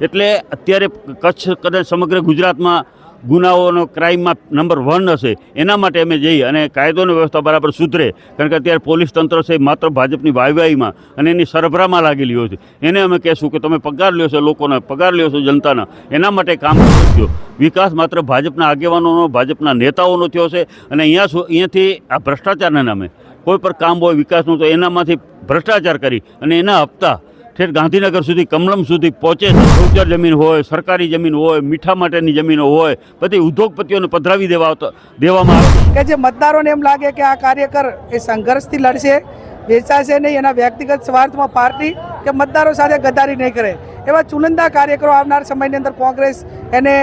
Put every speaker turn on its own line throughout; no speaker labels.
એટલે અત્યારે કચ્છ કદાચ સમગ્ર ગુજરાતમાં ગુનાઓનો ક્રાઇમમાં નંબર વન હશે. એના માટે અમે જઈએ અને કાયદોની વ્યવસ્થા બરાબર સુધરે. કારણ કે અત્યારે પોલીસ તંત્ર છે માત્ર ભાજપની વાયવાહીમાં અને એની સરભરામાં લાગેલી હોય છે. એને અમે કહેશું કે તમે પગાર લ્યો છો લોકોને, પગાર લ્યો છો જનતાના. એના માટે કામ કરજો. વિકાસ માત્ર ભાજપના આગેવાનોનો, ભાજપના નેતાઓનો થયો છે. અને અહીંયા અહીંયાથી આ ભ્રષ્ટાચારના નામે કોઈ પણ કામ હોય વિકાસનું, તો એનામાંથી ભ્રષ્ટાચાર કરી અને એના હપ્તા ઠેઠ ગાંધીનગર સુધી, કમલમ સુધી પહોંચે છે. જમીન હોય, સરકારી જમીન હોય, મીઠા માટેની જમીનો હોય, બધી ઉદ્યોગપતિઓને પધરાવી દેવા દેવામાં આવે
કે જે મતદારોને એમ લાગે કે આ કાર્યકર એ સંઘર્ષથી લડશે, વેચાશે નહીં, એના વ્યક્તિગત સ્વાર્થમાં પાર્ટી કે મતદારો સાથે ગદારી નહીં કરે. એવા ચુનંદા કાર્યકરો આવનાર સમયની અંદર કોંગ્રેસ એને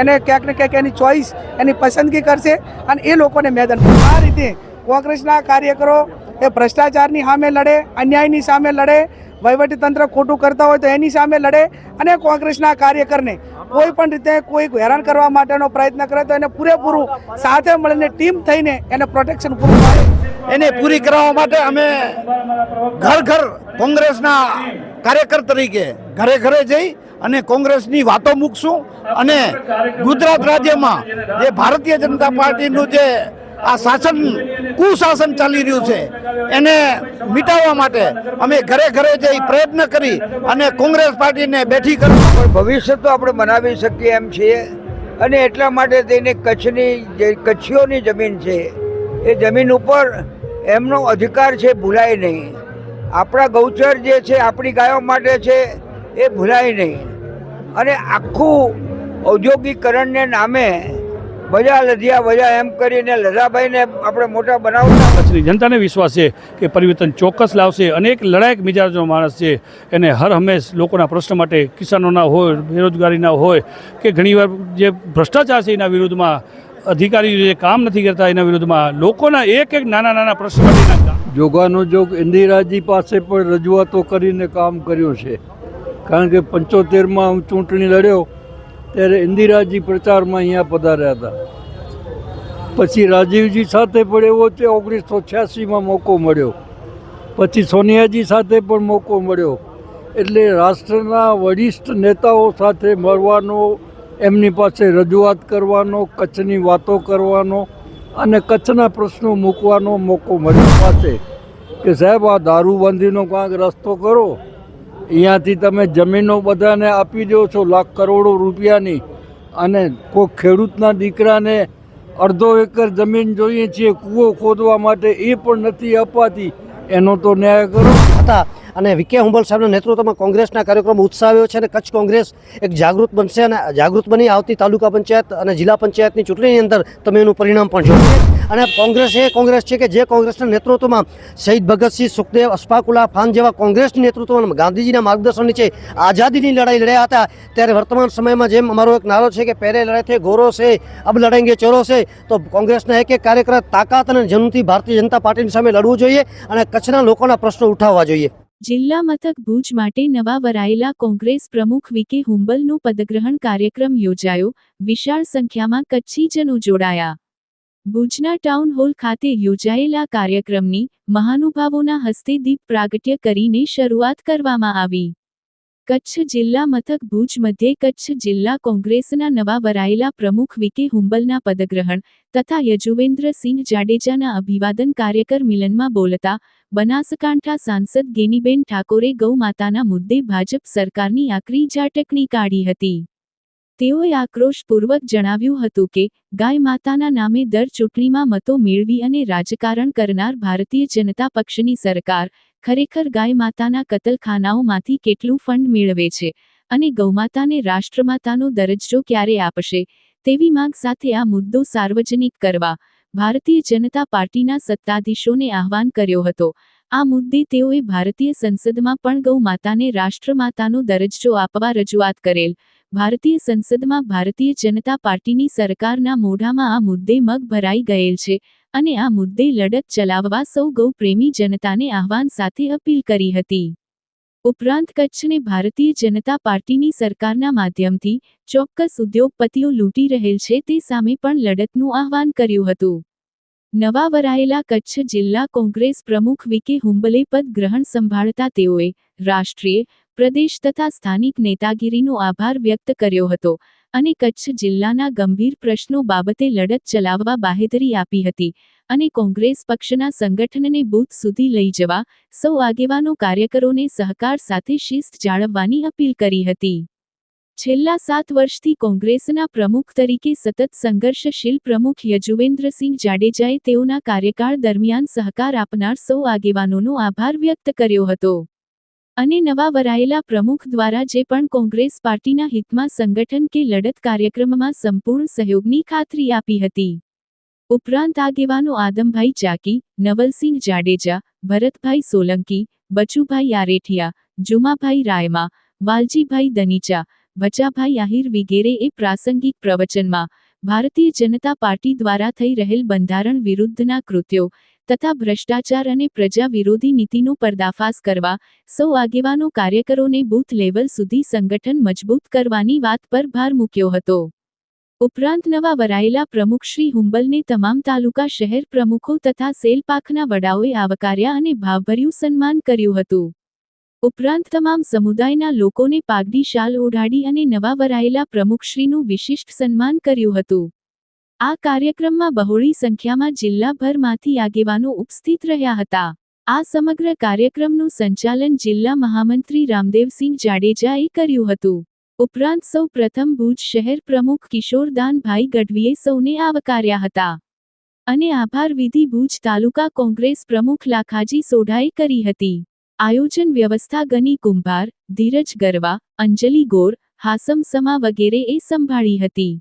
એને ક્યાંક ને ક્યાંક એની ચોઈસ, એની પસંદગી કરશે અને એ લોકોને મેદાન આ રીતે કોંગ્રેસના કાર્યકરો એ ભ્રષ્ટાચારની સામે લડે, અન્યાયની સામે લડે વહીવટીતંત્ર ખોટું કરતા હોય તો એની સામે લડે અને કોંગ્રેસના કાર્યકરને કોઈ પણ રીતે કોઈ હેરાન કરવા માટેનો પ્રયત્ન કરે તો એને પૂરેપૂરું સાથે મળીને ટીમ થઈને એને પ્રોટેક્શન પૂરું પાડે.
એને પૂરી કરાવવા માટે અમે ઘર ઘર કોંગ્રેસના કાર્યકર તરીકે ઘરે ઘરે જઈ અને કોંગ્રેસની વાતો મૂકશું અને ગુજરાત રાજ્યમાં જે ભારતીય જનતા પાર્ટીનું જે આ શાસન, કુશાસન ચાલી રહ્યું છે. એને મિટાવવા માટે અમે ઘરે ઘરે જઈ પ્રયત્ન કરી અને કોંગ્રેસ પાર્ટીને બેઠી કરી.
ભવિષ્ય તો આપણે બનાવી શકીએ એમ છીએ. અને એટલા માટે તેને કચ્છની જે કચ્છીઓની જમીન છે, એ જમીન ઉપર એમનો અધિકાર છે, ભૂલાય નહીં. આપણા ગૌચર જે છે, આપણી ગાયો માટે છે, એ ભૂલાય નહીં. અને આખું ઔદ્યોગિકરણને નામે બજા લધિયા બજા એમ કરીને લધાભાઈને આપણે મોટા બનાવતા
કચ્છની જનતાને વિશ્વાસ છે કે પરિવર્તન ચોક્કસ લાવશે. અને એક લડાયક મિજાજનો માણસ છે. એને હર હંમેશ લોકોના પ્રશ્ન માટે કિસાનોના હોય બેરોજગારીના હોય કે ઘણીવાર જે ભ્રષ્ટાચાર છે એના વિરુદ્ધમાં અધિકારીઓ જે કામ નથી કરતા એના વિરુદ્ધમાં લોકોના એક એક નાના નાના પ્રશ્ન
જોગાનો જોગ ઇન્દિરાજી પાસે પણ રજૂઆતો કરીને કામ કર્યું છે. કારણ કે પંચોતેરમાં હું ચૂંટણી લડ્યો ત્યારે ઇન્દિરાજી પ્રચારમાં અહીંયા પધાર્યા હતા. પછી રાજીવજી સાથે પણ એવો તે ઓગણીસો છ્યાસીમાં મોકો મળ્યો. પછી સોનિયાજી સાથે પણ મોકો મળ્યો. એટલે રાષ્ટ્રના વરિષ્ઠ નેતાઓ સાથે મળવાનો, એમની પાસે રજૂઆત કરવાનો, કચ્છની વાતો કરવાનો અને કચ્છના પ્રશ્નો મૂકવાનો મોકો મળ્યો. પાસે કે સાહેબ, આ દારૂબંધીનો કાંઈક રસ્તો કરો. અહીંયાથી તમે જમીનો બધાને આપી દો છો, લાખ કરોડો રૂપિયાની. અને કોઈ ખેડૂતના દીકરાને અડધો એકર જમીન જોઈએ છીએ, કૂવો ખોદવા માટે એ પણ નથી અપાતી. એનો તો ન્યાય કરો.
હતા. અને વિકે હુંબલ સાહેબના નેતૃત્વમાં કોંગ્રેસના કાર્યક્રમ ઉત્સાવ્યો છે અને કચ્છ કોંગ્રેસ એક જાગૃત બનશે અને જાગૃત બની આવતી તાલુકા પંચાયત અને જિલ્લા પંચાયતની ચૂંટણીની અંદર તમે એનું પરિણામ પણ જોશો. અને કોંગ્રેસ એ કોંગ્રેસ છે કે જે કોંગ્રેસના નેતૃત્વમાં શહીદ ભગતસિંહ સુખદેવ અસ્પાકુલા ખાન જેવા કોંગ્રેસની નેતૃત્વમાં ગાંધીજીના માર્ગદર્શન નીચે આઝાદીની લડાઈ લડ્યા હતા. ત્યારે વર્તમાન સમયમાં જેમ અમારો એક નારો છે કે પહેરે લડાઈ થે ગોરો છે, અબ લડેંગે ચોરો છે, તો કોંગ્રેસના એક એક કાર્યકર તાકાત અને જન્મથી ભારતીય જનતા પાર્ટીની સામે લડવું જોઈએ અને કચ્છના લોકોના પ્રશ્નો ઉઠાવવા જોઈએ.
જિલ્લા મથક ભુજ માટે નવા વરાયેલા કોંગ્રેસ પ્રમુખ વિકે હુંબલનું પદગ્રહણ કાર્યક્રમ યોજાયો. વિશાળ સંખ્યામાં કચ્છીજનો જોડાયા. ભુજના ટાઉન હોલ ખાતે યોજાયેલા કાર્યક્રમની મહાનુભાવોના હસ્તે દીપ પ્રાગટ્ય કરીને શરૂઆત કરવામાં આવી. કચ્છ જિલ્લા મથક ભુજ મધ્યે કચ્છ જિલ્લા કોંગ્રેસના નવા વરાયેલા પ્રમુખ વિકે હુંબલના પદગ્રહણ તથા યજુવેન્દ્રસિંહ જાડેજાના અભિવાદન કાર્યકર મિલનમાં બોલતા બનાસકાંઠા સાંસદ ગેનીબેન ઠાકોરે ગૌમાતાના મુદ્દે ભાજપ સરકારની આકરી ઝાટકણી કાઢી હતી. તેઓએ આક્રોશપૂર્વક જણાવ્યું હતું કે, ગાય માતાના નામે દર ચૂંટણીમાં મતો મેળવી અને રાજકારણ કરનાર ભારતીય જનતા પક્ષની સરકાર ખરેખર ગાય માતાના કતલખાનાઓમાંથી કેટલું ફંડ મેળવે છે અને ગૌમાતાને રાષ્ટ્રમાતાનો દરજ્જો ક્યારે આપશે? તેવી માંગ સાથે આ મુદ્દો સાર્વજનિક કરવા ભારતીય જનતા પાર્ટીના સત્તાધીશોને આહવાન કર્યો હતો. આ મુદ્દે તેઓએ ભારતીય સંસદમાં પણ ગૌ માતાને રાષ્ટ્રમાતાનો દરજ્જો આપવા રજૂઆત કરેલ. ભારતીય સંસદમાં ભારતીય જનતા પાર્ટીની સરકારના મોઢામાં આ મુદ્દે મગ ભરાઈ ગયેલ છે અને આ મુદ્દે લડત ચલાવવા સૌ ગૌ પ્રેમી જનતાને આહવાન સાથે અપીલ કરી હતી. ઉપરાંત કચ્છને ભારતીય જનતા પાર્ટીની સરકારના માધ્યમથી ચોક્કસ ઉદ્યોગપતિઓ લૂંટી રહેલ છે તે સામે પણ લડતનું આહવાન કર્યું હતું. નવા વરાયેલા કચ્છ જિલ્લા કોંગ્રેસ પ્રમુખ વિકે હુંબલે પદ ગ્રહણ સંભાળતા તેઓએ રાષ્ટ્રીય, પ્રદેશ તથા સ્થાનિક નેતાગીરીનો આભાર વ્યક્ત કર્યો હતો અને કચ્છ જિલ્લાના ગંભીર પ્રશ્નો બાબતે લડત ચલાવવા બાહેધરી આપી હતી અને કોંગ્રેસ પક્ષના સંગઠનને બૂથ સુધી લઈ જવા સૌ આગેવાનો કાર્યકરોને સહકાર સાથે શિસ્ત જાળવવાની અપીલ કરી હતી. છેલ્લા સાત વર્ષથી કોંગ્રેસના પ્રમુખ તરીકે સતત સંઘર્ષશીલ પ્રમુખ યજુવેન્દ્રસિંહ જાડેજાએ તેઓના કાર્યકાળ દરમિયાન સહકાર આપનાર સૌ આગેવાનોનો આભાર વ્યક્ત કર્યો હતો. અને નવા વરાયેલા પ્રમુખ દ્વારા જે પણ કોંગ્રેસ પાર્ટીના હિતમાં સંગઠન કે લડત કાર્યક્રમમાં સંપૂર્ણ સહયોગની ખાતરી આપી હતી. ઉપરાંત આગેવાનો આદમભાઈ ચાકી, નવલસિંહ જાડેજા, ભરતભાઈ સોલંકી, બચુભાઈ આરેઠિયા, જુમાભાઈ રાયમા, વાલજીભાઈ દનીચા બચાભાઈ આહિર એ પ્રાસંગિક પ્રવચનમાં ભારતીય જનતા પાર્ટી દ્વારા થઈ રહેલ બંધારણ વિરુદ્ધના કૃત્યો તથા ભ્રષ્ટાચાર અને પ્રજા વિરોધી નીતિનો પર્દાફાશ કરવા સૌ આગેવાનો કાર્યકરોને બૂથ લેવલ સુધી સંગઠન મજબૂત કરવાની વાત પર ભાર મૂક્યો હતો. ઉપરાંત નવા વરાયેલા પ્રમુખ શ્રી હુંબલને તમામ તાલુકા શહેર પ્રમુખો તથા સેલપાખના વડાઓએ આવકાર્યા અને ભાવભર્યું સન્માન કર્યું હતું. ઉપરાંત તમામ સમુદાયના લોકોને પાઘડી શાલ ઓઢાડી અને નવા વરાયેલા પ્રમુખશ્રીનું વિશિષ્ટ સન્માન કર્યું હતું. આ કાર્યક્રમમાં બહોળી સંખ્યામાં જિલ્લાભરમાંથી આગેવાનો ઉપસ્થિત રહ્યા હતા. આ સમગ્ર કાર્યક્રમનું સંચાલન જિલ્લા મહામંત્રી રામદેવસિંહ જાડેજાએ કર્યું હતું. ઉપરાંત સૌ પ્રથમ ભુજ શહેર પ્રમુખ કિશોરદાનભાઈ ગઢવીએ સૌને આવકાર્યા હતા. અને આભાર વિધિ ભુજ તાલુકા કોંગ્રેસ પ્રમુખ લાખાજી સોઢાએ કરી હતી. આયોજન વ્યવસ્થા ગની કુંભાર, ધીરજ ગરવા, અંજલિ ગોર, હાસમ સમા એ સંભાળી હતી.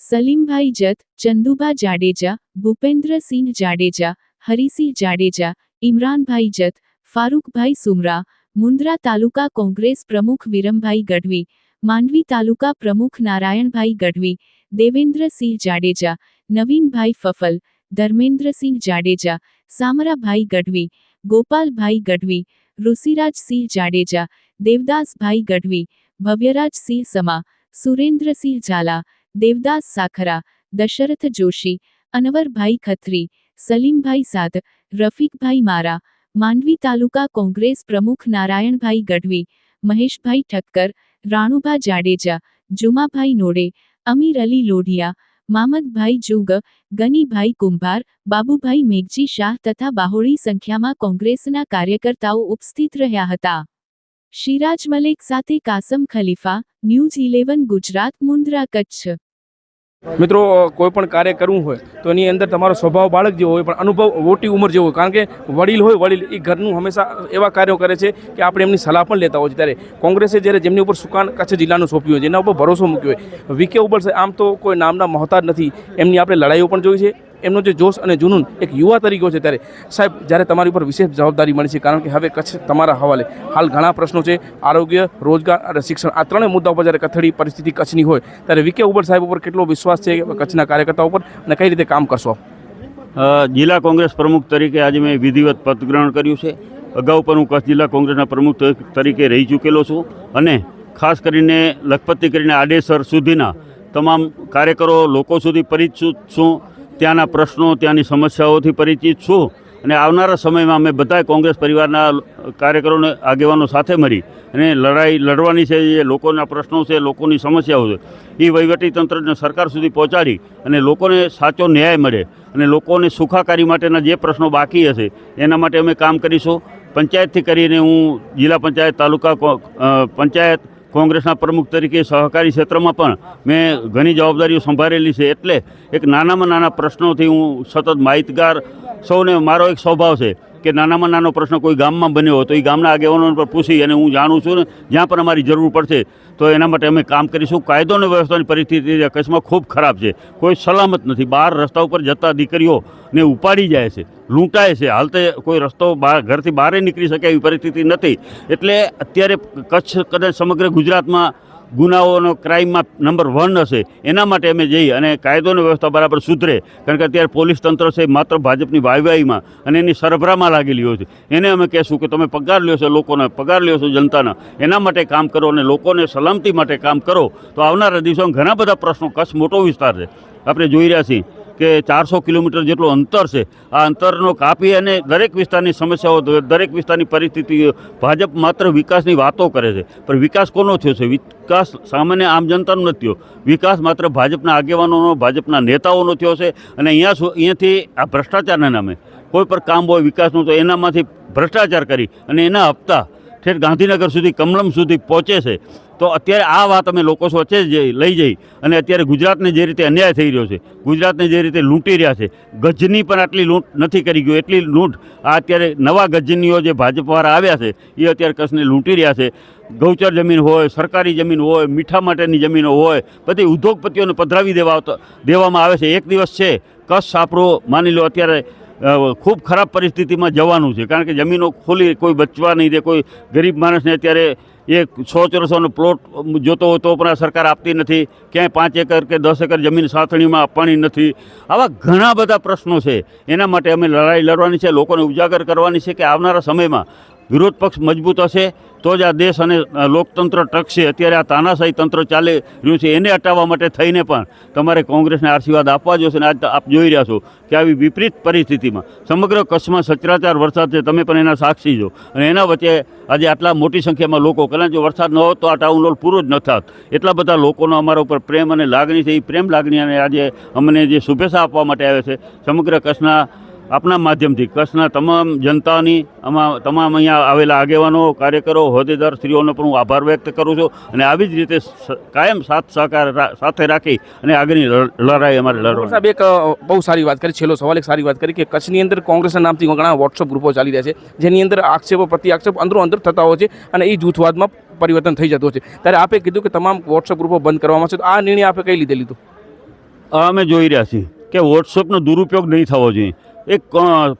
સલીમભાઈ જત, ચંદુભા જાડેજા ભૂપેન્દ્રસિંહ જાડેજા, હરિસિંહ જાડેજા, ઇમરાનભાઈ જત, ફારૂકભાઈ સુમરા, મુન્દ્રા તાલુકા કોંગ્રેસ પ્રમુખ વિરમભાઈ ગઢવી, માંડવી તાલુકા પ્રમુખ નારાયણભાઈ ગઢવી, દેવેન્દ્રસિંહ જાડેજા, નવીનભાઈ ફફલ, ધર્મેન્દ્રસિંહ જાડેજા, સામરાભાઈ ગઢવી ગોપાલભાઈ ગઢવી, ઋષિરાજસિંહ જાડેજા, દેવદાસભાઈ ગઢવી, ભવ્યરાજસિંહ સમા, સુરેન્દ્રસિંહ ઝાલા, દેવદાસ સાખરા, દશરથ જોશી, અનવરભાઈ ખત્રી, સલીમભાઈ સાદ, રફીકભાઈ મારા, માંડવી તાલુકા કોંગ્રેસ પ્રમુખ નારાયણભાઈ ગઢવી, મહેશભાઈ ઠક્કર, રાણુભા જાડેજા, જુમાભાઈ નોડે, અમીર અલી લોઢિયા મામદભાઈ જુગ, ગનીભાઈ કુંભાર, બાબુભાઈ મેઘજી શાહ તથા બાહોળી સંખ્યામાં કોંગ્રેસના કાર્યકર્તાઓ ઉપસ્થિત રહ્યા હતા. શિરાજ મલેક સાથે કાસમ ખલીફા, ન્યૂઝ ઇલેવન ગુજરાત, મુન્દ્રા કચ્છ.
મિત્રો કોઈ પણ કાર્ય કરવું હોય તો એની અંદર તમારો સ્વભાવ બાળક જેવો હોય, પણ અનુભવ મોટી ઉંમર જેવો હોય. કારણ કે વડીલ હોય, વડીલ એ ઘરનું હંમેશા એવા કાર્યો કરે છે કે આપણે એમની સલાહ પણ લેતા હોય છે. ત્યારે કોંગ્રેસે જ્યારે જેમની ઉપર સુકાન કચ્છ જિલ્લાનું સોંપ્યું હોય, જેના ઉપર ભરોસો મૂક્યો હોય વિકે ઉપર આમ તો કોઈ નામના મહતાજ નથી. એમની આપણે લડાઈઓ પણ જોઈ છે. એમનો જે જોશ અને જુનૂન એક યુવા તરીકે છે ત્યારે, સાહેબ, જ્યારે તમારી ઉપર વિશેષ જવાબદારી મળી છે, કારણ કે હવે કચ્છ તમારા હવાલે. હાલ ઘણા પ્રશ્નો છે, આરોગ્ય, રોજગાર અને શિક્ષણ, આ ત્રણેય મુદ્દા ઉપર જ્યારે કથળી પરિસ્થિતિ કચ્છની હોય, ત્યારે વિકે ઉબર સાહેબ ઉપર કેટલો વિશ્વાસ છે કચ્છના કાર્યકર્તાઓ ઉપર અને કઈ રીતે કામ કરશો
જિલ્લા કોંગ્રેસ પ્રમુખ તરીકે આજે મેં વિધિવત પદગ્રહણ કર્યું છે. અગાઉ પણ હું કચ્છ જિલ્લા કોંગ્રેસના પ્રમુખ તરીકે રહી ચૂકેલો છું અને ખાસ કરીને લખપતથી કરીને આડેસર સુધીના તમામ કાર્યકરો લોકો સુધી પરિચિત છું. ત્યાંના પ્રશ્નો, ત્યાંની સમસ્યાઓથી પરિચિત છું અને આવનારા સમયમાં અમે બધા કોંગ્રેસ પરિવારના કાર્યકરોને આગેવાનો સાથે મળી અને લડાઈ, લડવાની છે જે લોકોના પ્રશ્નો છે, લોકોની સમસ્યાઓ છે, એ વહીવટીતંત્રને સરકાર સુધી પહોંચાડી અને લોકોને સાચો ન્યાય મળે અને લોકોને સુખાકારી માટેના જે પ્રશ્નો બાકી હશે, એના માટે અમે કામ કરીશું. પંચાયતથી કરીને હું જિલ્લા પંચાયત, તાલુકા પંચાયત કોંગ્રેસના પ્રમુખ તરીકે સહકારી ક્ષેત્રમાં પણ મેં ઘણી જવાબદારીઓ સંભાળેલી છે. એટલે એક નાનામાં નાના પ્રશ્નોથી હું સતત માહિતગાર સૌને મારો એક સ્વભાવ છે કે નાનામાં નાનો પ્રશ્ન કોઈ ગામમાં બન્યો હોય તો એ ગામના આગેવાનો પર પૂછી અને હું જાણું છું ને જ્યાં પણ અમારી જરૂર પડશે તો એના માટે અમે કામ કરીશું. કાયદો અને વ્યવસ્થાની પરિસ્થિતિ કચ્છમાં ખૂબ ખરાબ છે. કોઈ સલામત નથી. બહાર રસ્તા ઉપર જતા દીકરીઓને ઉપાડી જાય છે, લૂંટાય છે. હાલ તો કોઈ રસ્તો બહાર, ઘરથી બહાર નીકળી શકે એવી પરિસ્થિતિ નથી. એટલે અત્યારે કચ્છ કદાચ સમગ્ર ગુજરાતમાં ગુનાઓનો ક્રાઇમમાં નંબર વન હશે. એના માટે અમે જઈ અને કાયદોની વ્યવસ્થા બરાબર સુધરે. કારણ કે અત્યારે પોલીસ તંત્ર છે માત્ર ભાજપની વાયવાહીમાં અને એની સરભરામાં લાગેલી હોય છે. એને અમે કહેશું કે તમે પગાર લ્યો છો લોકોને, પગાર લ્યો છો જનતાના. એના માટે કામ કરો અને લોકોને સલામતી માટે કામ કરો, તો આવનારા દિવસોમાં ઘણા બધા પ્રશ્નો કચ્છ મોટો વિસ્તાર છે. આપણે જોઈ રહ્યા છીએ કે ચારસો કિલોમીટર જેટલું અંતર છે. આ અંતરનો કાપી અને દરેક વિસ્તારની સમસ્યાઓ, દરેક વિસ્તારની પરિસ્થિતિઓ, ભાજપ માત્ર વિકાસની વાતો કરે છે. પણ વિકાસ કોનો થયો છે? વિકાસ સામાન્ય આમ જનતાનો નથી થયો. વિકાસ માત્ર ભાજપના આગેવાનોનો, ભાજપના નેતાઓનો થયો છે. અને અહીંયા અહીંયાથી આ ભ્રષ્ટાચારના નામે કોઈ પણ કામ હોય વિકાસનું, તો એનામાંથી ભ્રષ્ટાચાર કરી અને એના હપ્તા ઠેઠ ગાંધીનગર સુધી, કમલમ સુધી પહોંચે છે. તો અત્યારે આ વાત અમે લોકો વચ્ચે જ લઈ જઈ અને અત્યારે ગુજરાતને જે રીતે અન્યાય થઈ રહ્યો છે, ગુજરાતને જે રીતે લૂંટી રહ્યા છે, ગજની પણ આટલી લૂંટ નથી કરી ગયું. એટલી લૂંટ આ અત્યારે નવા ગજનીઓ જે ભાજપવાળા આવ્યા છે, એ અત્યારે કચ્છને લૂંટી રહ્યા છે. ગૌચર જમીન હોય, સરકારી જમીન હોય, મીઠા માટેની જમીનો હોય, બધી ઉદ્યોગપતિઓને પધરાવી દેવા, દેવામાં આવે છે. એક દિવસ છે કચ્છ સાપરો માની લો અત્યારે ખૂબ ખરાબ પરિસ્થિતિમાં જવાનું છે. કારણ કે જમીનો ખોલી કોઈ બચવા નહીં દે, કોઈ ગરીબ માણસને અત્યારે એ સો ચોરસોનો પ્લોટ જોતો હોય તો પણ સરકાર આપતી નથી. ક્યાંય પાંચ એકર કે દસ એકર જમીન સાથણીમાં આપવાની નથી. આવા ઘણા બધા પ્રશ્નો છે. એના માટે અમે લડાઈ લડવાની છે, લોકોને ઉજાગર કરવાની છે કે આવનારા સમયમાં વિરોધ પક્ષ મજબૂત હશે, તો જ આ દેશ અને લોકતંત્ર ટકશે. અત્યારે આ તાનાશાહી તંત્ર ચાલી રહ્યું છે, એને હટાવવા માટે થઈને પણ તમારે કોંગ્રેસને આશીર્વાદ આપવા જોશે અને આજ આપ જોઈ રહ્યા છો કે આવી વિપરીત પરિસ્થિતિમાં સમગ્ર કચ્છમાં સચરાચાર વરસાદ છે, તમે પણ એના સાક્ષી છો. અને એના વચ્ચે આજે આટલા મોટી સંખ્યામાં લોકો કદાચ જો વરસાદ ન હોત તો આ ટાઉન હોલ પૂરો જ ન થાત. એટલા બધા લોકોનો અમારા ઉપર પ્રેમ અને લાગણી છે. એ પ્રેમ લાગણી અને આજે અમને જે શુભેચ્છા આપવા માટે આવે છે, સમગ્ર કચ્છના આપના માધ્યમથી કચ્છના તમામ જનતાની આમાં તમામ અહીંયા આવેલા આગેવાનો કાર્યકરો હોદ્દેદાર સ્ત્રીઓનો પણ હું આભાર વ્યક્ત કરું છું અને આવી જ રીતે કાયમ સાથ સહકાર સાથે રાખી અને આગળની લડાઈ અમારે લડવા
સાહેબ એક બહુ સારી વાત કરી છેલ્લો સવાલ એક સારી વાત કરી કે કચ્છની અંદર કોંગ્રેસના નામથી ઘણા વોટ્સઅપ ગ્રુપો ચાલી રહ્યા છે જેની અંદર આક્ષેપો પ્રતિ આક્ષેપ અંદરો અંદર થતા હોય છે અને એ જૂથવાદમાં પરિવર્તન થઈ જતું હોય છે. ત્યારે આપે કીધું કે તમામ વોટ્સઅપ ગ્રુપો બંધ કરવામાં છે તો આ નિર્ણય આપે કઈ લીધે લીધો?
અમે જોઈ રહ્યા છીએ કે વોટ્સઅપનો દુરુપયોગ નહીં થવો જોઈએ. એક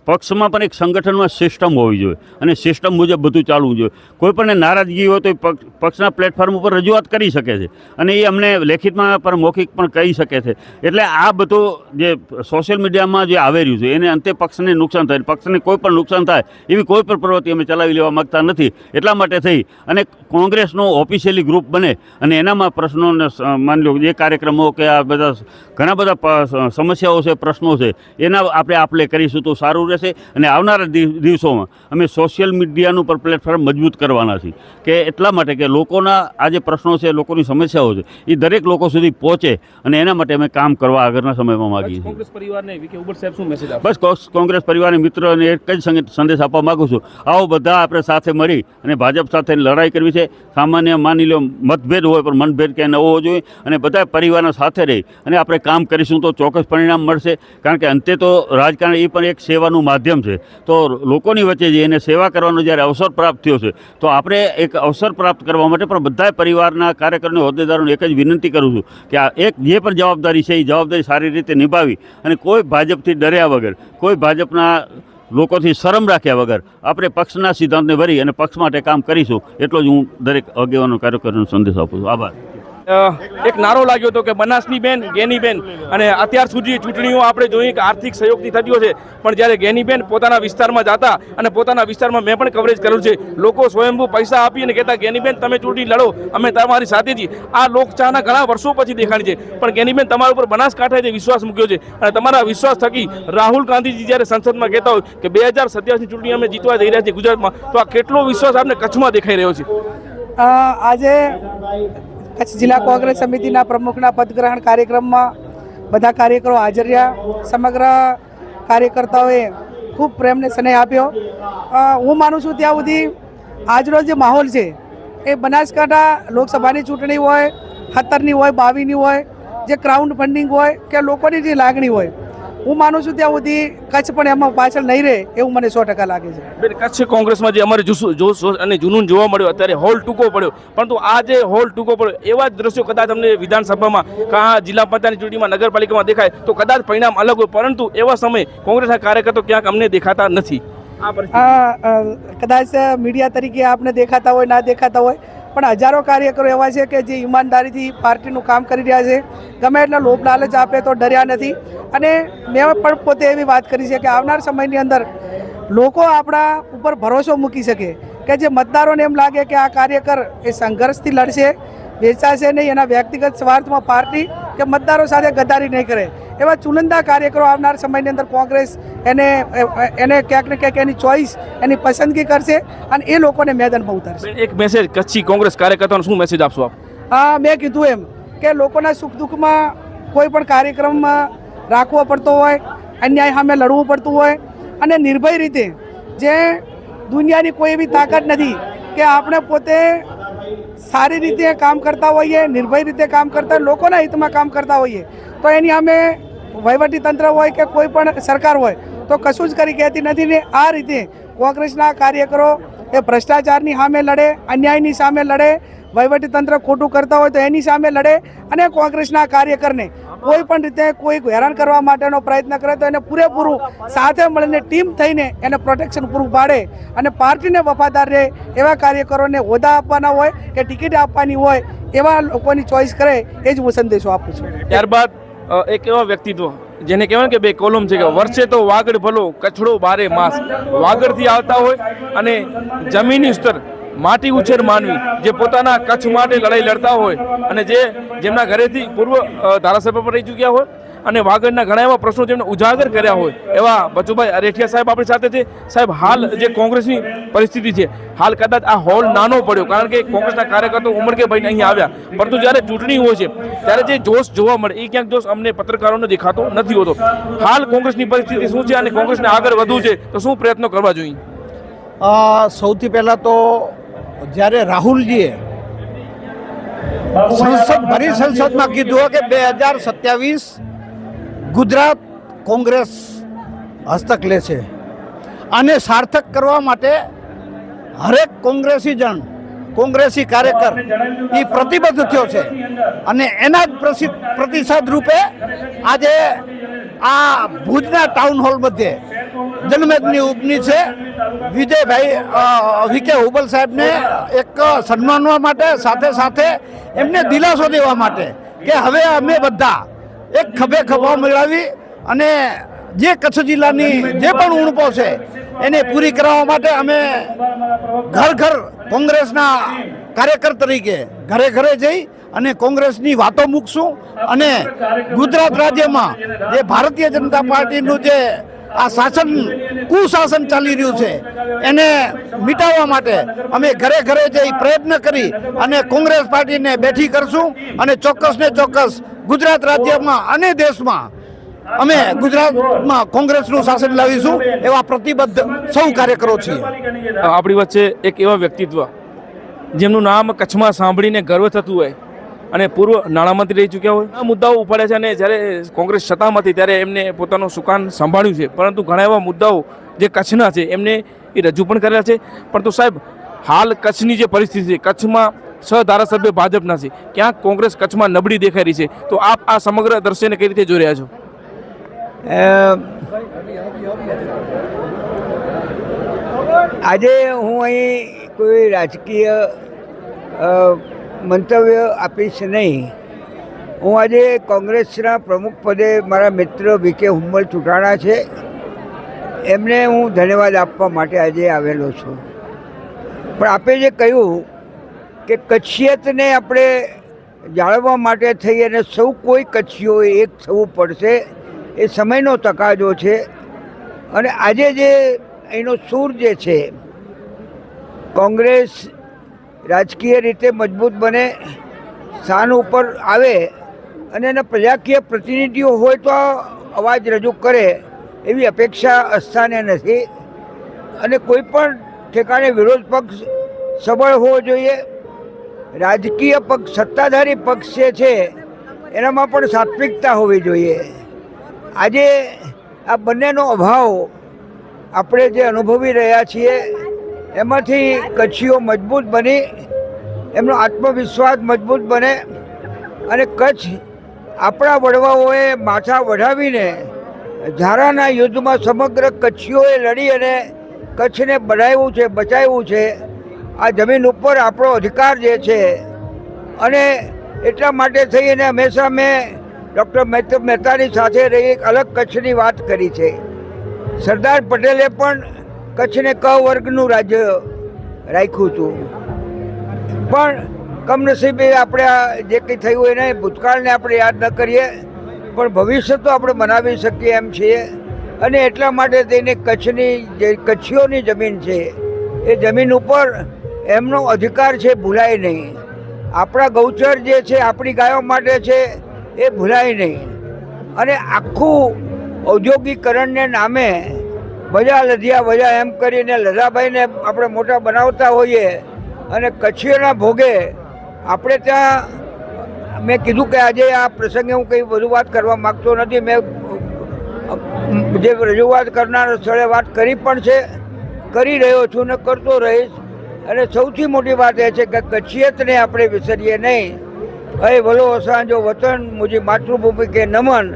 પક્ષમાં પણ એક સંગઠનમાં સિસ્ટમ હોવી જોઈએ અને સિસ્ટમ મુજબ બધું ચાલવું જોઈએ. કોઈ પણ નારાજગી હોય તો એ પક્ષ- પક્ષના પ્લેટફોર્મ ઉપર રજૂઆત કરી શકે છે અને એ અમને લેખિતમાં પણ મૌખિક પણ કહી શકે છે. એટલે આ બધું જે સોશિયલ મીડિયામાં જે આવી રહ્યું છે, એને અંતે પક્ષને નુકસાન થાય. પક્ષને કોઈ પણ નુકસાન થાય એવી કોઈ પણ પ્રવૃત્તિ અમે ચલાવી લેવા માગતા નથી. એટલા માટે થઈ અને કોંગ્રેસનો ઓફિશિયલી ગ્રુપ બને અને એનામાં પ્રશ્નોને માની લો જે કાર્યક્રમો કે આ બધા ઘણા બધા સમસ્યાઓ છે, પ્રશ્નો છે, એના આપણે આપણે કરીશું તો સારું રહેશે અને આવનારા દિવ- દિવસોમાં અમે સોશિયલ મીડિયાનું પણ પ્લેટફોર્મ મજબૂત કરવાના છીએ. કે એટલા માટે કે લોકોના આ જે પ્રશ્નો છે લોકોની સમસ્યાઓ છે એ દરેક લોકો સુધી પહોંચે અને એના માટે અમે કામ કરવા આગળના સમયમાં માગીએ છીએ. બસ કોંગ્રેસ- પરિવારને મિત્રોને એક જ સંદેશ આપવા માગું છું. આવો બધા આપણે સાથે મળી અને ભાજપ સાથે લડાઈ કરવી છે. સામાન્ય માની લો મતભેદ હોય પણ મનભેદ ક્યાંય ન હોવો જોઈએ અને બધા પરિવારના સાથે રહી અને આપણે કામ કરીશું તો ચોક્કસ પરિણામ મળશે. કારણ કે અંતે તો રાજકારણ એ પણ એક સેવાનું માધ્યમ છે. તો લોકોની વચ્ચે જે એને સેવા કરવાનો જ્યારે અવસર પ્રાપ્ત થયો છે, તો આપણે એક અવસર પ્રાપ્ત કરવા માટે પણ બધા પરિવારના કાર્યકરોને, હોદ્દેદારોને એક જ વિનંતી કરું છું કે આ એક જે પણ જવાબદારી છે, એ જવાબદારી સારી રીતે નિભાવી અને કોઈ ભાજપથી ડર્યા વગર, કોઈ ભાજપના લોકોથી શરમ રાખ્યા વગર આપણે પક્ષના સિદ્ધાંતને ભરી અને પક્ષ માટે કામ કરીશું. એટલો જ હું દરેક આગેવાનો, કાર્યકરોનો સંદેશ આપું છું. આભાર.
એક નારો લાગ્યો હતો કે બનાસની બેન, ગેની બેન. અને અત્યાર સુધી ચૂંટણીઓ આપણે જોઈએ કે આર્થિક સહયોગથી થતી છે. પણ જ્યારે ગેની બેન પોતાના વિસ્તારમાં જતા અને પોતાના વિસ્તારમાં મેં પણ કવરેજ કર્યું છે. લોકો સ્વયંભૂ પૈસા આપી અને કહેતા, ગેની બેન, તમે ચૂંટણી લડો. અમે તમારી સાથે જ આ લોકચાહના ઘણા વર્ષો પછી દેખાણી છે. પણ ગેની બેન તમારા ઉપર બનાસકાંઠાએ જે વિશ્વાસ મૂક્યો છે. અને તમારા વિશ્વાસ થકી રાહુલ ગાંધીજી જ્યારે સંસદમાં કહેતા હોય કે બે હજાર સત્યાવીસની ચૂંટણી અમે જીતવા જઈ રહ્યા છીએ ગુજરાતમાં, તો આ કેટલો વિશ્વાસ આપને કચ્છમાં દેખાઈ રહ્યો છે?
આજે કચ્છ જિલ્લા કોંગ્રેસ સમિતિના પ્રમુખના પદગ્રહણ કાર્યક્રમમાં બધા કાર્યકરો હાજર રહ્યા. સમગ્ર કાર્યકર્તાઓએ ખૂબ પ્રેમને સ્નેહ આપ્યો. હું માનું છું ત્યાં સુધી આજનો જે માહોલ છે એ બનાસકાંઠા લોકસભાની ચૂંટણી હોય સત્તરની હોય, બાવીની હોય, જે ક્રાઉડ ફંડિંગ હોય કે લોકોની જે લાગણી હોય હું માનું છું ત્યાં સુધી કચ્છ પણ એમાં પાછળ નહીં રહે એવું મને સો ટકા લાગે છે.
બેન કચ્છ કોંગ્રેસમાં જે અમારે જોશ અને જુનૂન જોવા મળ્યો અત્યારે હોલ ટૂંકો પડ્યો. પરંતુ આ જે હોલ ટૂંકો પડ્યો એવા જ દ્રશ્યો કદાચ અમને વિધાનસભામાં કાં જિલ્લા પંચાયતની ચૂંટણીમાં નગરપાલિકામાં દેખાય તો કદાચ પરિણામ અલગ હોય. પરંતુ એવા સમયે કોંગ્રેસના કાર્યકર્તો ક્યાંક અમને દેખાતા નથી.
કદાચ મીડિયા તરીકે આપને દેખાતા હોય ના દેખાતા હોય પણ હજારો કાર્યકરો એવા છે કે જે ઈમાનદારીથી પાર્ટીનું કામ કરી રહ્યા છે. ગમે એટલા લોભ લાલચ આપે તો ડર્યા નથી. અને મેં પણ પોતે એવી વાત કરી છે કે આવનાર સમયની અંદર લોકો આપણા ઉપર ભરોસો મૂકી શકે. કે જે મતદારોને એમ લાગે કે આ કાર્યકર એ સંઘર્ષથી લડશે, વેચાશે નહીં, એના વ્યક્તિગત સ્વાર્થમાં પાર્ટી કે મતદારો સાથે ગદ્દારી નહીં કરે. એવા ચુનંદા કાર્યકરો આવનાર સમયની અંદર કોંગ્રેસ એને એને ક્યાંક ને ક્યાંક એની ચોઈસ એની પસંદગી કરશે અને એ લોકોને મેદાનમાં ઉતારશે.
એક મેસેજ કચ્છી કોંગ્રેસ કાર્યકર્તાઓને શું મેસેજ આપશો આપ?
હા મેં કીધું એમ કે લોકોના સુખ દુઃખમાં કોઈ પણ કાર્યક્રમમાં રાખવો પડતો હોય અન્યાય સામે લડવું પડતું હોય અને નિર્ભય રીતે જે દુનિયાની કોઈ એવી તાકાત નથી કે આપણે પોતે સારી રીતે કામ કરતા હોઈએ, નિર્ભય રીતે કામ કરતા, લોકોના હિતમાં કામ કરતા હોઈએ, તો એની વહીવટી તંત્ર હોય કે કોઈ પણ સરકાર હોય, તો કશું જ કરી કહેતી નથી ને આ રીતે કોંગ્રેસના કાર્યકરો એ ભ્રષ્ટાચારની સામે લડે, અન્યાયની સામે લડે તંત્ર ખોટું કરતા હોય તો એની સામે લડે અને કોંગ્રેસના કાર્યકરને કોઈ પણ રીતે કોઈ હેરાન કરવા માટેનો પ્રયત્ન કરે તો એને પૂરેપૂરું સાથે મળીને ટીમ થઈને એને પ્રોટેક્શન પૂરું પાડે અને પાર્ટીને વફાદાર રહે એવા કાર્યકરોને હોદ્દા આપવાના હોય કે ટિકિટ આપવાની હોય એવા લોકોની ચોઈસ કરે એ જ હું સંદેશો આપું છું.
ત્યારબાદ એક એવા વ્યક્તિત્વ જેને કહેવાય કે બે કોલમ છે કે વર્ષે તો વાગડ ભલો, કચડો બારે માસ. વાગડથી આવતા હોય અને જમીની સ્તર માટી ઉછેર માનવી, જે પોતાના કચ્છ માટે લડાઈ લડતા હોય અને જે જેમના ઘરેથી પૂર્વ ધારાસભ્ય પણ રહી ચૂક્યા હોય અને વાગડના ઘણા એવા પ્રશ્નો જેમને ઉજાગર કર્યા હોય, એવા બચુભાઈ અરેઠિયા સાહેબ આપણી સાથે છે. સાહેબ, હાલ જે કોંગ્રેસની પરિસ્થિતિ છે, હાલ કદાચ આ હોલ નાનો પડ્યો, કારણ કે કોંગ્રેસના કાર્યકર્તાઓ ઉમરકેભાઈને અહીં આવ્યા. પરંતુ જ્યારે ચૂંટણી હોય છે, ત્યારે જે જોશ જોવા મળે, એ ક્યાંક જોશ અમને પત્રકારોને દેખાતો નથી હોતો. હાલ કોંગ્રેસની પરિસ્થિતિ શું છે અને કોંગ્રેસને આગળ વધવું છે, તો શું પ્રયત્નો કરવા જોઈએ?
સૌથી પહેલાં તો જ્યારે રાહુલજીએ સંસદ ભરી સંસદમાં કીધું કે બે હજાર સત્યાવીસ ગુજરાત કોંગ્રેસ હસ્તક લે છે આને સાર્થક કરવા માટે હરેક કોંગ્રેસી જણ, કોંગ્રેસી કાર્યકર એ પ્રતિબદ્ધ થયો છે. અને એના જ પ્રતિસાદ રૂપે આજે આ ભુજના ટાઉન હોલ મધ્યે જનમેદની ઉપની છે. વિજયભાઈ વિકે હુબલ સાહેબને એક સન્માનવા માટે, સાથે સાથે એમને દિલાસો દેવા માટે કે હવે અમે બધા એક ખભે ખભા મેળવી અને જે કચ્છ જિલ્લાની જે પણ ઉણપો છે, એને પૂરી કરાવવા માટે અમે ઘર ઘર કોંગ્રેસના કાર્યકર તરીકે ઘરે ઘરે જઈ અને કોંગ્રેસની વાતો મૂકશું અને ગુજરાત રાજ્યમાં જે ભારતીય જનતા પાર્ટીનું જે આ શાસન, કુશાસન ચાલી રહ્યું છે, એને મિટાવવા માટે અમે ઘરે ઘરે જઈ પ્રયત્ન કરી અને કોંગ્રેસ પાર્ટીને બેઠી કરશું અને ચોક્કસ ને ચોક્કસ ગુજરાત રાજ્યમાં અને દેશમાં અમે ગુજરાતમાં કોંગ્રેસનું શાસન લાવીશું એવા પ્રતિબદ્ધ સૌ કાર્યકરો છીએ.
આપણી વચ્ચે એક એવા વ્યક્તિત્વ જેમનું નામ કચ્છમાં સાંભળીને ગર્વ થતું હોય અને પૂર્વ નાણામંત્રી રહી ચૂક્યા હોય. આ મુદ્દાઓ ઉપાડ્યા છે અને જ્યારે કોંગ્રેસ સત્તામાં હતી ત્યારે એમને પોતાનું સુકાન સંભાળ્યું છે. પરંતુ ઘણા એવા મુદ્દાઓ જે કચ્છના છે, એમને એ રજૂ પણ કરેલા છે. પરંતુ સાહેબ, હાલ કચ્છની જે પરિસ્થિતિ છે, કચ્છમાં છ ધારાસભ્ય ભાજપના છે. ક્યાંક કોંગ્રેસ કચ્છમાં નબળી દેખાઈ રહી છે. તો આપ આ સમગ્ર દ્રશ્યને કઈ રીતે જોઈ રહ્યા છો?
આજે હું અહીં કોઈ રાજકીય મંતવ્ય આપીશ નહીં. હું આજે કોંગ્રેસના પ્રમુખ પદે મારા મિત્ર વિકે હુંમલ ચૂંટાણા છે. એમને હું ધન્યવાદ આપવા માટે આજે આવેલો છું. પણ આપે જે કહ્યું કે કચ્છિયતને આપણે જાળવવા માટે થઈ અને સૌ કોઈ કચ્છીઓ એક થવું પડશે એ સમયનો તકાજો છે. અને આજે જે એનો સૂર જે છે, કોંગ્રેસ રાજકીય રીતે મજબૂત બને સ્થાન ઉપર આવે અને એના પ્રજાકીય પ્રતિનિધિઓ હોય તો અવાજ રજૂ કરે એવી અપેક્ષા અસ્થાને નથી. અને કોઈ પણ ઠેકાણે વિરોધ પક્ષ સબળ હોવો જોઈએ. રાજકીય પક્ષ, સત્તાધારી પક્ષ જે છે, એનામાં પણ સાત્વિકતા હોવી જોઈએ. આજે આ બંનેનો અભાવ આપણે જે અનુભવી રહ્યા છીએ એમાંથી કચ્છીઓ મજબૂત બની, એમનો આત્મવિશ્વાસ મજબૂત બને અને કચ્છ આપણા વડવાઓએ માથા વઢાવીને ઝારાના યુદ્ધમાં સમગ્ર કચ્છીઓએ લડી અને કચ્છને બઢાવ્યું છે, બચાવ્યું છે. આ જમીન ઉપર આપણો અધિકાર જે છે અને એટલા માટે થઈને હંમેશા મેં ડૉક્ટર મહેતા મહેતાની સાથે રહી એક અલગ કચ્છની વાત કરી છે. સરદાર પટેલે પણ કચ્છને ક વર્ગનું રાજ્ય રાખ્યું હતું. પણ કમનસીબે આપણે જે કંઈ થયું એને ભૂતકાળને આપણે યાદ ન કરીએ, પણ ભવિષ્ય તો આપણે બનાવી શકીએ એમ છીએ. અને એટલા માટે તેને કચ્છની જે કચ્છીઓની જમીન છે, એ જમીન ઉપર એમનો અધિકાર છે, ભૂલાય નહીં. આપણા ગૌચર જે છે, આપણી ગાયો માટે છે, એ ભૂલાય નહીં. અને આખું ઔદ્યોગિકરણને નામે બજા લધિયા, બજા એમ કરીને લધાભાઈને આપણે મોટા બનાવતા હોઈએ અને કચ્છીઓના ભોગે આપણે ત્યાં મેં કીધું કે આજે આ પ્રસંગે હું કંઈ વધુ વાત કરવા માગતો નથી. મેં જે રજૂઆત કરનાર સ્થળે વાત કરી પણ છે, કરી રહ્યો છું ને કરતો રહીશ. અને સૌથી મોટી વાત એ છે કે કચ્છિયતને આપણે વિસરીએ નહીં. હે ભલો અસાંજો વતન, મુજી માતૃભૂમિ કે નમન,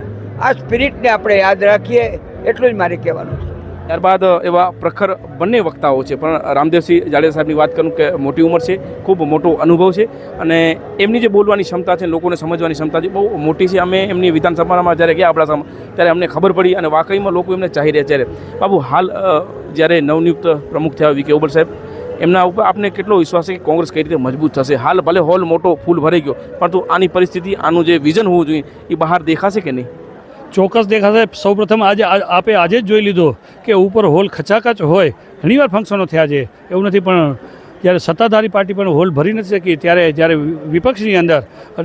આ સ્પિરિટને આપણે યાદ રાખીએ. એટલું જ મારે કહેવાનું છે.
ત્યારબાદ એવા પ્રખર બંને વક્તાઓ છે. પણ રામદેવસિંહ જાડેજા સાહેબની વાત કરું કે મોટી ઉંમર છે, ખૂબ મોટો અનુભવ છે અને એમની જે બોલવાની ક્ષમતા છે, લોકોને સમજવાની ક્ષમતા છે, બહુ મોટી છે. અમે એમની વિધાનસભામાં જ્યારે ગયા આપણા ત્યારે અમને ખબર પડી અને વાકઈમાં લોકો એમને ચાહી રહ્યા ત્યારે. બાબુ, હાલ જ્યારે નવનિયુક્ત પ્રમુખ થયા વી કે ઓબર સાહેબ, એમના ઉપર આપને કેટલો વિશ્વાસ છે કે કોંગ્રેસ કઈ રીતે મજબૂત થશે? હાલ ભલે હોલ મોટો ફૂલ ભરાઈ ગયો, પરંતુ આની પરિસ્થિતિ, આનું જે વિઝન હોવું જોઈએ, એ બહાર દેખાશે કે નહીં?
ચોક્કસ દેખાશે. સૌપ્રથમ આજે આપે આજે જ જોઈ લીધો કે ઉપર હોલ ખચાખચ હોય. ઘણીવાર ફંક્શનો થયા છે. એવું નથી, પણ જ્યારે સત્તાધારી પાર્ટી પણ હોલ ભરી નથી શકી, ત્યારે જ્યારે વિપક્ષની અંદર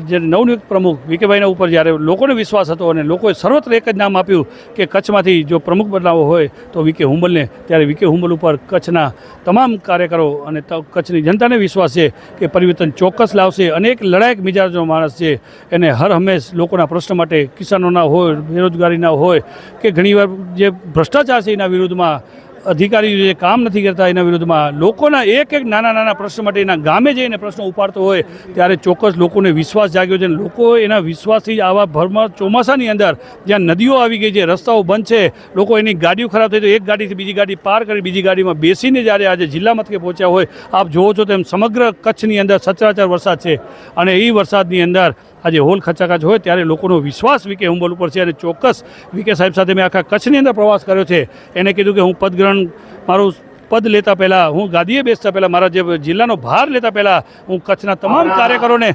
જે નવનિયુક્ત પ્રમુખ વીકેભાઈના ઉપર જ્યારે લોકોને વિશ્વાસ હતો અને લોકોએ સર્વત્ર એક જ નામ આપ્યું કે કચ્છમાંથી જો પ્રમુખ બદલાવો હોય તો વિકે હુંબલને, ત્યારે વિકે હુંબલ ઉપર કચ્છના તમામ કાર્યકરો અને કચ્છની જનતાને વિશ્વાસ છે કે પરિવર્તન ચોક્કસ લાવશે. અને એક લડાયક મિજાજનો માણસ છે. એને હર હંમેશ લોકોના પ્રશ્ન માટે કિસાનોના હોય, બેરોજગારીના હોય કે ઘણીવાર જે ભ્રષ્ટાચાર છે એના વિરુદ્ધમાં અધિકારીઓ જે કામ નથી કરતા એના વિરુદ્ધમાં લોકોના એક એક નાના નાના પ્રશ્ન માટે એના ગામે જઈને પ્રશ્નો ઉપાડતો હોય ત્યારે ચોક્કસ લોકોને વિશ્વાસ જાગ્યો છે લોકો એના વિશ્વાસથી આવા ભરમાં ચોમાસાની અંદર જ્યાં નદીઓ આવી ગઈ છે, રસ્તાઓ બંધ છે, લોકો એની ગાડીઓ ખરાબ થઈ તો એક ગાડીથી બીજી ગાડી પાર કરી બીજી ગાડીમાં બેસીને જ્યારે આજે જિલ્લા મથકે પહોંચ્યા હોય, આપ જુઓ છો તેમ સમગ્ર કચ્છની અંદર સચરાચર વરસાદ છે અને એ વરસાદની અંદર આજે હોલ ખચાખચ હોય ત્યારે લોકોનો વિશ્વાસ વિકે હુંબલ ઉપર છે અને ચોક્કસ વિકે સાહેબ સાથે મેં આખા કચ્છની અંદર પ્રવાસ કર્યો છે. એને કીધું કે હું પદગ્રહણ મારું પદ લેતા પહેલાં હું ગાદીએ બેસતા પહેલાં મારા જે જિલ્લાનો ભાર લેતા પહેલાં હું કચ્છના તમામ કાર્યકરોને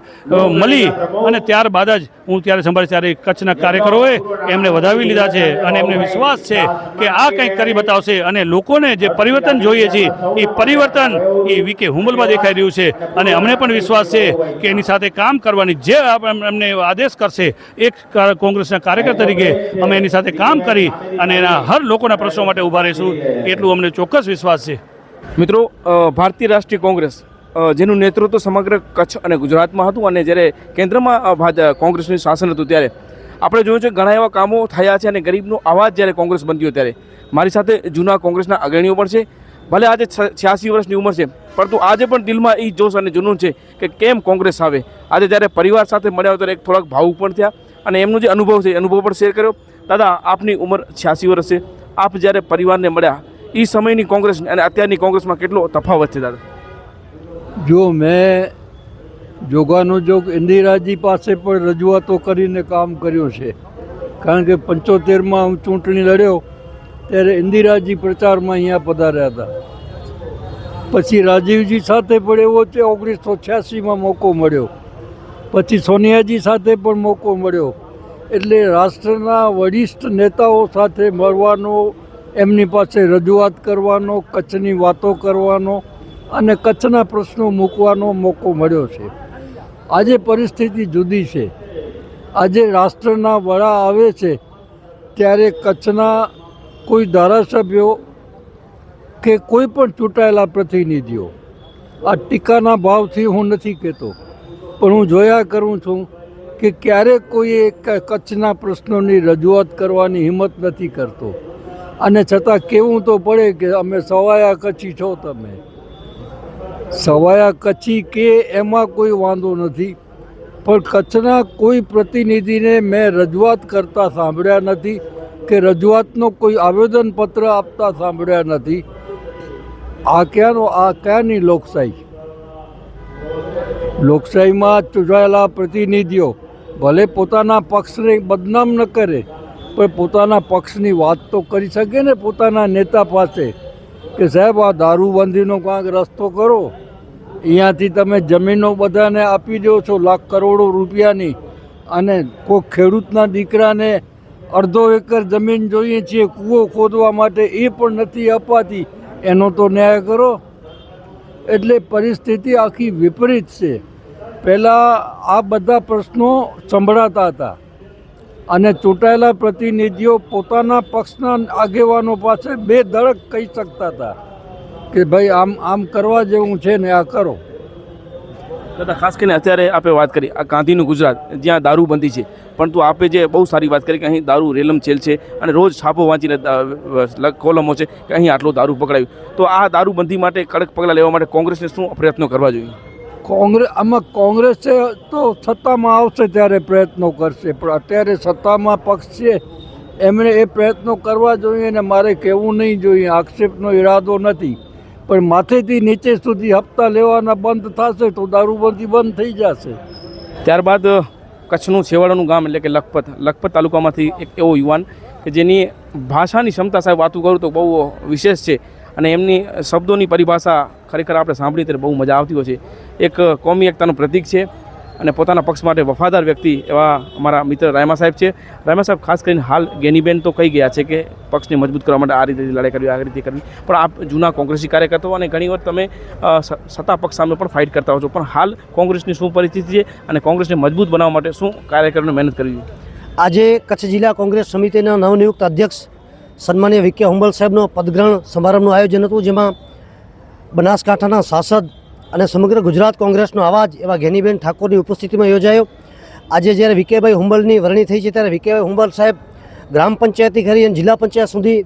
મળી અને ત્યારબાદ જ હું ત્યારે સંભાળી ત્યારે કચ્છના કાર્યકરોએ એમને વધાવી લીધા છે અને એમને વિશ્વાસ છે કે આ કંઈક કરી બતાવશે અને લોકોને જે પરિવર્તન જોઈએ છે એ પરિવર્તન એ વીકે હુંબલમાં દેખાઈ રહ્યું છે. અને અમને પણ વિશ્વાસ છે કે એની સાથે કામ કરવાની જે એમને આદેશ કરશે એક કોંગ્રેસના કાર્યકર તરીકે અમે એની સાથે કામ કરી અને એના હર લોકોના પ્રશ્નો માટે ઊભા રહીશું. એટલું અમને ચોક્કસ વિશ્વાસ છે.
મિત્રો ભારતીય રાષ્ટ્રીય કોંગ્રેસ જેનું નેતૃત્વ સમગ્ર કચ્છ અને ગુજરાતમાં હતું અને જ્યારે કેન્દ્રમાં કોંગ્રેસનું શાસન હતું ત્યારે. આપણે જોયું છે ઘણા એવા કામો થયા છે અને ગરીબનો અવાજ જ્યારે કોંગ્રેસ બન્યો ત્યારે. મારી સાથે જૂના કોંગ્રેસના અગ્રણીઓ પણ છે. ભલે આજે છ્યાસી વર્ષની ઉંમર છે, પરંતુ આજે પણ દિલમાં એ જોશ અને જુનૂન છે કે કેમ કોંગ્રેસ આવે. આજે જ્યારે પરિવાર સાથે મળ્યા ત્યારે એક થોડાક ભાવુક પણ થયા અને એમનો જે અનુભવ છે, એ અનુભવ પણ શેર કર્યો. દાદા, આપની ઉંમર છ્યાસી વર્ષ છે. આપ જ્યારે પરિવારને મળ્યા એ સમયની કોંગ્રેસ અને અત્યારની કોંગ્રેસમાં કેટલો તફાવત છે, દાદા?
જો મેં જોગાનો જોગ ઇન્દિરાજી પાસે પણ રજૂઆતો કરીને કામ કર્યું છે. કારણ કે પંચોતેરમાં હું ચૂંટણી લડ્યો, ત્યારે ઇન્દિરાજી પ્રચારમાં અહીંયા પધાર્યા હતા. પછી રાજીવજી સાથે પણ એવો છે ઓગણીસો છ્યાસીમાં મોકો મળ્યો. પછી સોનિયાજી સાથે પણ મોકો મળ્યો. એટલે રાષ્ટ્રના વરિષ્ઠ નેતાઓ સાથે મળવાનો એમની પાસે રજૂઆત કરવાનો, કચ્છની વાતો કરવાનો અને કચ્છના પ્રશ્નો મૂકવાનો મોકો મળ્યો છે. આજે પરિસ્થિતિ જુદી છે. આજે રાષ્ટ્રના વડા આવે છે ત્યારે કચ્છના કોઈ ધારાસભ્યો કે કોઈ પણ ચૂંટાયેલા પ્રતિનિધિઓ, આ ટીકાના ભાવથી હું નથી કહેતો, પણ હું જોયા કરું છું કે ક્યારેક કોઈ કચ્છના પ્રશ્નોની રજૂઆત કરવાની હિંમત નથી કરતો. અને છતાં કહેવું તો પડે કે અમે સવાયા કચ્છી છો તમે. સવાયા કચ્છી કે એમાં કોઈ વાંધો નથી. પણ કચ્છના કોઈ પ્રતિનિધિને મેં રજૂઆત કરતા સાંભળ્યા નથી કે રજૂઆતનો કોઈ આવેદનપત્ર આપતા સાંભળ્યા નથી. આ ક્યાંનો, આ ક્યાંની લોકશાહી? લોકશાહીમાં ચૂંટાયેલા પ્રતિનિધિઓ ભલે પોતાના પક્ષને બદનામ ન કરે પણ પોતાના પક્ષની વાત તો કરી શકે ને પોતાના નેતા પાસે કે સાહેબ, આ દારૂબંધીનો કાંઈક રસ્તો કરો. અહીંયાથી તમે જમીનો બધાને આપી દો છો લાખ કરોડો રૂપિયાની. અને કોઈ ખેડૂતના દીકરાને અડધો એકર જમીન જોઈએ છીએ, કૂવો ખોદવા માટે એ પણ નથી અપાતી. એનો તો ન્યાય કરો. એટલે પરિસ્થિતિ આખી વિપરીત છે. પહેલાં આ બધા પ્રશ્નો સંભળાતા હતા. અને ચૂંટાયેલા પ્રતિનિધિઓ પોતાના પક્ષના આગેવાનો પાસે બે ધડક કહી શકતા હતા કે ભાઈ, આમ આમ કરવા જેવું છે ને આ કરો.
દાદા, ખાસ કરીને અત્યારે આપણે વાત કરી, આ ગાંધીનું ગુજરાત, જ્યાં દારૂબંધી છે. પરંતુ આપે જે બહુ સારી વાત કરી કે અહીં દારૂ રેલમ છેલ છે અને રોજ છાપો વાંચીને કોલમો છે કે અહીં આટલો દારૂ પકડાયું. તો આ દારૂબંધી માટે કડક પગલાં લેવા માટે કોંગ્રેસને શું પ્રયત્નો કરવા જોઈએ?
કોંગ્રેસ આમાં કોંગ્રેસે તો સત્તામાં આવશે ત્યારે પ્રયત્નો કરશે, પણ અત્યારે સત્તામાં પક્ષ છે, એમણે એ પ્રયત્નો કરવા જોઈએ અને મારે કહેવું નહીં જોઈએ, આક્ષેપનો ઈરાદો નથી. પણ માથેથી નીચે સુધી હપ્તા લેવાના બંધ થશે તો દારૂબંધી બંધ થઈ જશે.
ત્યારબાદ કચ્છનું છેવાડાનું ગામ એટલે કે લખપત લખપત તાલુકામાંથી એક એવો યુવાન કે જેની ભાષાની ક્ષમતા સાહેબ વાતું કરું તો બહુ વિશેષ છે અને એમની શબ્દોની પરિભાષા ખરેખર આપણે સાંભળીએ ત્યારે બહુ મજા આવતી હોય છે. એક કોમી એકતાનું પ્રતીક છે અને પોતાના પક્ષ માટે વફાદાર વ્યક્તિ એવા અમારા મિત્ર રાયમા સાહેબ છે. રાયમા સાહેબ, ખાસ કરીને હાલ ગેનીબેન તો કહી ગયા છે કે પક્ષને મજબૂત કરવા માટે આ રીતે લડાઈ કરવી, આ રીતે કરવી. પણ આપ જૂના કોંગ્રેસી કાર્યકર્તાઓ અને ઘણી વાર તમે સત્તા પક્ષ સામે પણ ફાઇટ કરતા હો છો. પણ હાલ કોંગ્રેસની શું પરિસ્થિતિ છે અને કોંગ્રેસને મજબૂત બનાવવા માટે શું કાર્યકરોને મહેનત કરવી
આજે કચ્છ જિલ્લા કોંગ્રેસ સમિતિના નવનિયુક્ત અધ્યક્ષ સન્માન્ય વિકે હુંબલ સાહેબનો પદગ્રહણ સમારંભનું આયોજન હતું, જેમાં બનાસકાંઠાના સાંસદ અને સમગ્ર ગુજરાત કોંગ્રેસનો અવાજ એવા ઘેનીબેન ઠાકોરની ઉપસ્થિતિમાં યોજાયો. આજે જ્યારે વિકેભાઈ હુંબલની વરણી થઈ છે, ત્યારે વિકેભાઈ હુંબલ સાહેબ ગ્રામ પંચાયતથી કરી અને જિલ્લા પંચાયત સુધી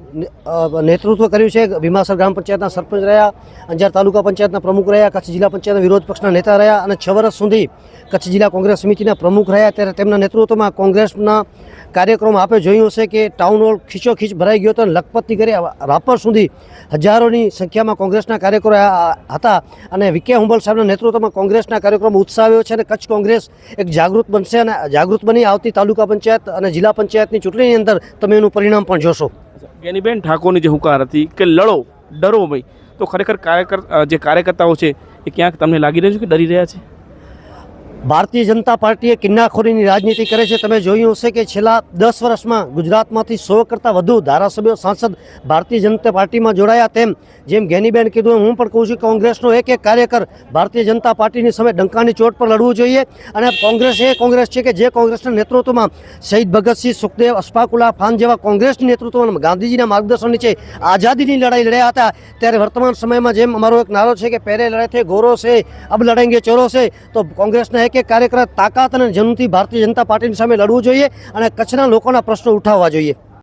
નેતૃત્વ કર્યું છે. ભીમાસર ગ્રામ પંચાયતના સરપંચ રહ્યા, અંજાર તાલુકા પંચાયતના પ્રમુખ રહ્યા, કચ્છ જિલ્લા પંચાયતના વિરોધ પક્ષના નેતા રહ્યા અને છ વર્ષ સુધી કચ્છ જિલ્લા કોંગ્રેસ સમિતિના પ્રમુખ રહ્યા. ત્યારે તેમના નેતૃત્વમાં કોંગ્રેસના કાર્યક્રમ આપે જોયું હશે કે ટાઉન હોલ ખીચોખીચ ભરાઈ ગયો હતો અને લખપતથી કરી રાપર સુધી હજારોની સંખ્યામાં કોંગ્રેસના કાર્યકરો હતા અને વિકે હુંબલ સાહેબના નેતૃત્વમાં કોંગ્રેસના કાર્યક્રમ ઉત્સાવ્યો છે અને કચ્છ કોંગ્રેસ એક જાગૃત બનશે અને જાગૃત બની આવતી તાલુકા પંચાયત અને જિલ્લા પંચાયતની ચૂંટણીની અંદર તમે એનું પરિણામ પણ જોશો.
ગેનીબેન ઠાકોરની જે હુંકાર હતી કે લડો, ડરો ભાઈ, તો ખરેખર કાર્યકર જે કાર્યકર્તાઓ છે એ ક્યાંક તમને લાગી રહ્યું છે કે ડરી રહ્યા છે?
ભારતીય જનતા પાર્ટીએ કિન્નાખોરીની રાજનીતિ કરે છે. તમે જોયું હશે કે છેલ્લા દસ વર્ષમાં ગુજરાતમાંથી સો કરતાં વધુ ધારાસભ્યો સાંસદ ભારતીય જનતા પાર્ટીમાં જોડાયા. તેમ જેમ ગેનીબેન કીધું, હું પણ કહું છું કોંગ્રેસનો એક એક કાર્યકર ભારતીય જનતા પાર્ટીની સામે ડંકાની ચોટ પર લડવું જોઈએ. અને કોંગ્રેસ એ કોંગ્રેસ છે કે જે કોંગ્રેસના નેતૃત્વમાં શહીદ ભગતસિંહ સુખદેવ અસ્પાકુલા ખાન જેવા કોંગ્રેસની નેતૃત્વમાં ગાંધીજીના માર્ગદર્શન નીચે આઝાદીની લડાઈ લડ્યા હતા. ત્યારે વર્તમાન સમયમાં જેમ અમારો એક નારો છે કે પહેરે લડાઈ થે ગોરો છે, અબ લડેંગે, ચોરો છે, તો કોંગ્રેસના એક એક કાર્યકર તાકાત અને જનુથી ભારતીય જનતા પાર્ટીની સામે લડવું જોઈએ અને કચ્છના લોકોના પ્રશ્નો ઉઠાવવા જોઈએ.